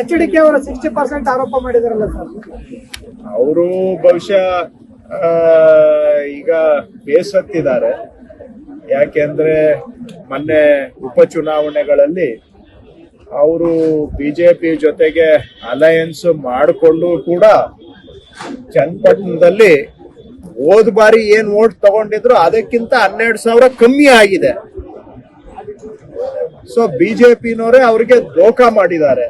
H D K ಅವರು sixty percent ಆರೋಪ ಮಾಡಿದಾರಲ್ಲ ಸರ್ ಅವರು ಬಹುಶಃ ಈಗ ಬೇಸತ್ತಿದ್ದಾರೆ. ಯಾಕೆಂದ್ರೆ ಮೊನ್ನೆ ಉಪಚುನಾವಣೆಗಳಲ್ಲಿ ಅವರು ಬಿಜೆಪಿ ಜೊತೆಗೆ ಅಲಯನ್ಸ್ ಮಾಡಿಕೊಂಡು ಕೂಡ ಚನ್ನಪಟ್ಟಣದಲ್ಲಿ ಹೋದ ಬಾರಿ ಏನ್ ಓಟ್ ತಗೊಂಡಿದ್ರು ಅದಕ್ಕಿಂತ ಹನ್ನೆರಡು ಸಾವಿರ ಕಮ್ಮಿ ಆಗಿದೆ. ಸೊ ಬಿಜೆಪಿನವರೇ ಅವ್ರಿಗೆ ದೋಖ ಮಾಡಿದ್ದಾರೆ.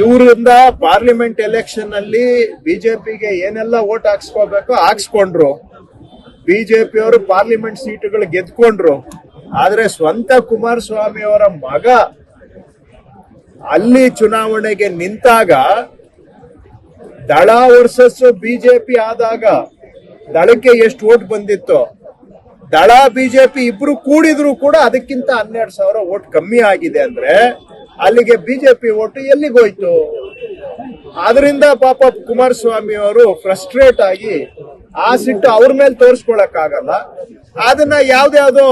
ಇವರಿಂದ ಪಾರ್ಲಿಮೆಂಟ್ ಎಲೆಕ್ಷನ್ ಅಲ್ಲಿ ಬಿಜೆಪಿಗೆ ಏನೆಲ್ಲ ಓಟ್ ಹಾಕ್ಸ್ಕೋಬೇಕು ಹಾಕ್ಸ್ಕೊಂಡ್ರು. ಬಿಜೆಪಿ ಅವರು ಪಾರ್ಲಿಮೆಂಟ್ ಸೀಟುಗಳು ಗೆದ್ಕೊಂಡ್ರು. ಆದ್ರೆ ಸ್ವಂತ ಕುಮಾರಸ್ವಾಮಿ ಅವರ ಮಗ ಅಲ್ಲಿ ಚುನಾವಣೆಗೆ ನಿಂತಾಗ ದಳ ವರ್ಸಸ್ ಬಿಜೆಪಿ ಆದಾಗ ದಳಕ್ಕೆ ಎಷ್ಟು ಓಟ್ ಬಂದಿತ್ತು, ದಳ ಬಿಜೆಪಿ ಇಬ್ರು ಕೂಡಿದ್ರು ಕೂಡ ಅದಕ್ಕಿಂತ ಹನ್ನೆರಡು ಸಾವಿರ ಓಟ್ ಕಮ್ಮಿ ಆಗಿದೆ ಅಂದ್ರೆ ಅಲ್ಲಿಗೆ ಬಿಜೆಪಿ ಓಟು ಎಲ್ಲಿಗೋಯ್ತು ಅದರಿಂದ ಪಾಪ ಕುಮಾರಸ್ವಾಮಿ ಅವರು ಫ್ರಸ್ಟ್ರೇಟ್ ಆಗಿ ಆ ಸಿಟ್ಟು ಅವ್ರ ಮೇಲೆ ತೋರಿಸ್ಕೊಳಕ್ ಆಗಲ್ಲ ಅದನ್ನ ಯಾವ್ದ್ಯಾವ್ದೋ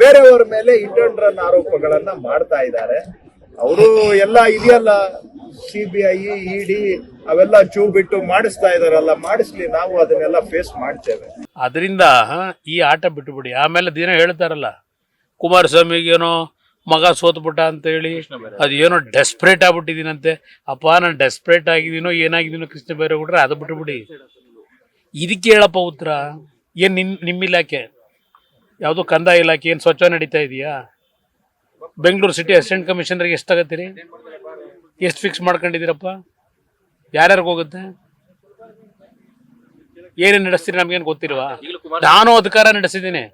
ಬೇರೆಯವರ ಮೇಲೆ ಇಂಟರ್ನ್ ರನ್ ಆರೋಪಗಳನ್ನ ಮಾಡ್ತಾ ಇದ್ದಾರೆ. ಅವರು ಎಲ್ಲ ಇದೆಯಲ್ಲ ಸಿ ಬಿ ಐ ಇಡಿ ಅವೆಲ್ಲ ಚೂ ಬಿಟ್ಟು ಮಾಡಿಸ್ತಾ ಇದಾರಲ್ಲ ಮಾಡಿಸ್ಲಿ ನಾವು ಅದನ್ನೆಲ್ಲ ಫೇಸ್ ಮಾಡ್ತೇವೆ. ಅದರಿಂದ ಈ ಆಟ ಬಿಟ್ಟುಬಿಡಿ ಆಮೇಲೆ ದಿನ ಹೇಳ್ತಾರಲ್ಲ, ಕುಮಾರಸ್ವಾಮಿಗೇನೋ ಮಗ ಸೋತ್ಬಿಟ್ಟ ಅಂತ ಹೇಳಿ ಏನೋ ಡೆಸ್ಪ್ರೇಟ್ ಆಗ್ಬಿಟ್ಟಿದ್ದೀನಂತೆ. ಅಪ್ಪ ನಾನು ಡೆಸ್ಪ್ರೇಟ್ ಆಗಿದ್ದೀನೋ ಏನಾಗಿದ್ದೀನೋ ಕೃಷ್ಣ ಬೈರೇಗೌಡ್ರೆ ಅದು ಬಿಟ್ಬಿಡಿ. ಇದಕ್ಕೆ ಹೇಳಪ್ಪ ಉತ್ತರ ಏನು ನಿಮ್ ನಿಮ್ಮ ಇಲಾಖೆ? ಯಾವುದೋ ಕಂದಾಯ ಇಲಾಖೆ ಏನು ಸ್ವಚ್ಛ ನಡೀತಾ ಇದೆಯಾ? ಬೆಂಗಳೂರು ಸಿಟಿ ಅಸಿಸ್ಟೆಂಟ್ ಕಮಿಷನರ್ಗೆ ಎಷ್ಟು ತಗತ್ತೀರಿ ಎಷ್ಟು ಫಿಕ್ಸ್ ಮಾಡ್ಕೊಂಡಿದ್ದೀರಪ್ಪ? ಯಾರ್ಯಾರಿಗೆ ಹೋಗುತ್ತೆ? ಏನೇನು ನಡೆಸ್ತೀರಿ ನಮ್ಗೇನು ಗೊತ್ತಿಲ್ವಾ? ನಾನು ಅಧಿಕಾರ ನಡೆಸಿದ್ದೀನಿ.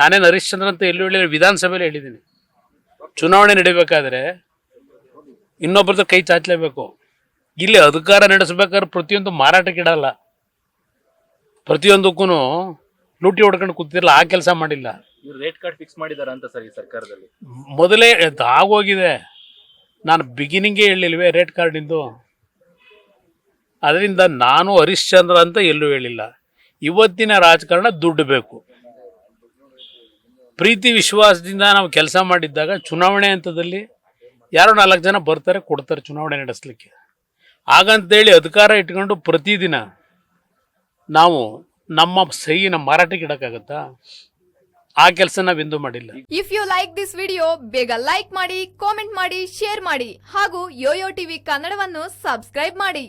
ನಾನೇನು ಹರಿಶ್ಚಂದ್ರ ಅಂತ ಎಲ್ಲೂ ಹೇಳಿದ್ರೆ ವಿಧಾನಸಭೆಯಲ್ಲಿ ಹೇಳಿದ್ದೀನಿ. ಚುನಾವಣೆ ನಡಿಬೇಕಾದ್ರೆ ಇನ್ನೊಬ್ಬರದ ಕೈ ಚಾಚಲೇಬೇಕು. ಇಲ್ಲಿ ಅಧಿಕಾರ ನಡೆಸಬೇಕಾದ್ರೆ ಪ್ರತಿಯೊಂದು ಮಾರಾಟಕ್ಕಿಡಲ್ಲ ಪ್ರತಿಯೊಂದಕ್ಕೂ ಲೂಟಿ ಹೊಡ್ಕೊಂಡು ಕೂತಿರಲ್ಲ ಆ ಕೆಲಸ ಮಾಡಿಲ್ಲ. ರೇಟ್ ಕಾರ್ಡ್ ಫಿಕ್ಸ್ ಮಾಡಿದಾರ ಅಂತ ಸರ್ ಈ ಸರ್ಕಾರದಲ್ಲಿ? ಮೊದಲೇ ಆಗೋಗಿದೆ. ನಾನು ಬಿಗಿನಿಂಗೇ ಹೇಳಿಲ್ವೇ ರೇಟ್ ಕಾರ್ಡಿಂದು. ಅದರಿಂದ ನಾನು ಹರಿಶ್ಚಂದ್ರ ಅಂತ ಎಲ್ಲೂ ಹೇಳಿಲ್ಲ. ಇವತ್ತಿನ ರಾಜಕಾರಣ ದುಡ್ಡು ಬೇಕು. ಪ್ರೀತಿ ವಿಶ್ವಾಸದಿಂದ ನಾವು ಕೆಲಸ ಮಾಡಿದ್ದಾಗ ಚುನಾವಣೆ ಹಂತದಲ್ಲಿ ಯಾರೋ ನಾಲ್ಕು ಜನ ಬರ್ತಾರೆ, ಕೊಡ್ತಾರೆ ಚುನಾವಣೆ ನಡೆಸಲಿಕ್ಕೆ. ಹಾಗಂತೇಳಿ ಅಧಿಕಾರ ಇಟ್ಕೊಂಡು ಪ್ರತಿದಿನ ನಾವು ನಮ್ಮ ಸಹಿನ ಮಾರಾಟಕ್ಕೆ ಇಡಕ್ಕಾಗತ್ತಾ? ಆ ಕೆಲಸ ನಾವೆಂದು ಮಾಡಿಲ್ಲ. If you like this video ಬೇಗ ಲೈಕ್ ಮಾಡಿ ಕಾಮೆಂಟ್ ಮಾಡಿ ಶೇರ್ ಮಾಡಿ ಹಾಗೂ ಯೋಯೋ ಟಿವಿ ಕನ್ನಡವನ್ನು ಸಬ್ಸ್ಕ್ರೈಬ್ ಮಾಡಿ.